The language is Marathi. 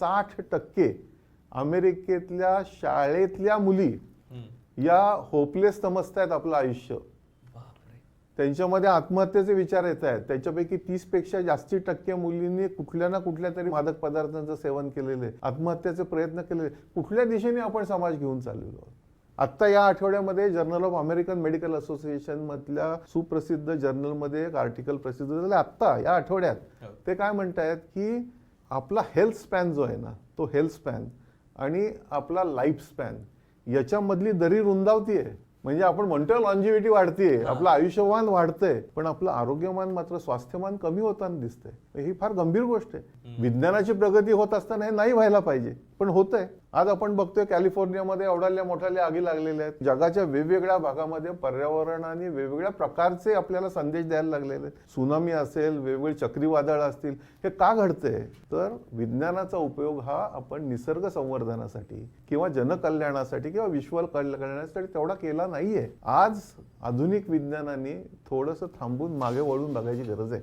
साठ टक्के अमेरिकेतल्या शाळेतल्या मुली. या होपलेस समजतायत आपलं आयुष्य. त्यांच्यामध्ये आत्महत्येचे विचार येत आहेत. त्याच्यापैकी तीसपेक्षा जास्ती टक्के मुलींनी कुठल्या ना कुठल्या तरी मादक पदार्थांचं सेवन केलेलं आहे आत्महत्याचे प्रयत्न केलेले. कुठल्या दिशेने आपण समाज घेऊन चाललेलो आहोत? आत्ता या आठवड्यामध्ये journal of American medical association मधल्या सुप्रसिद्ध जर्नलमध्ये एक आर्टिकल प्रसिद्ध झालं. आत्ता या आठवड्यात हो. ते काय म्हणतायत की आपला हेल्थ स्पॅन जो आहे ना तो हेल्थ स्पॅन आणि आपला लाईफ स्पॅन याच्यामधली दरी रुंदावतीये. म्हणजे आपण म्हणतोय लॉन्जिव्हिटी वाढतीये आपलं आयुष्यमान वाढतंय पण आपलं आरोग्यमान मात्र स्वास्थ्यमान कमी होताना दिसतंय. ही फार गंभीर गोष्ट आहे. विज्ञानाची प्रगती होत असताना हे नाही व्हायला पाहिजे पण होतंय. आज आपण बघतोय कॅलिफोर्नियामध्ये एवढ्या मोठ्याल्या आगी लागलेल्या आहेत. जगाच्या वेगवेगळ्या भागामध्ये पर्यावरणाने वेगवेगळ्या प्रकारचे आपल्याला संदेश द्यायला लागलेले आहेत. सुनामी असेल वेगवेगळी चक्रीवादळ असतील हे का घडतंय? तर विज्ञानाचा उपयोग हा आपण निसर्ग संवर्धनासाठी किंवा जनकल्याणासाठी किंवा विश्व कल्याणासाठी तेवढा केला नाहीये. आज आधुनिक विज्ञानाने थोडंसं थांबून मागे वळून बघायची गरज आहे.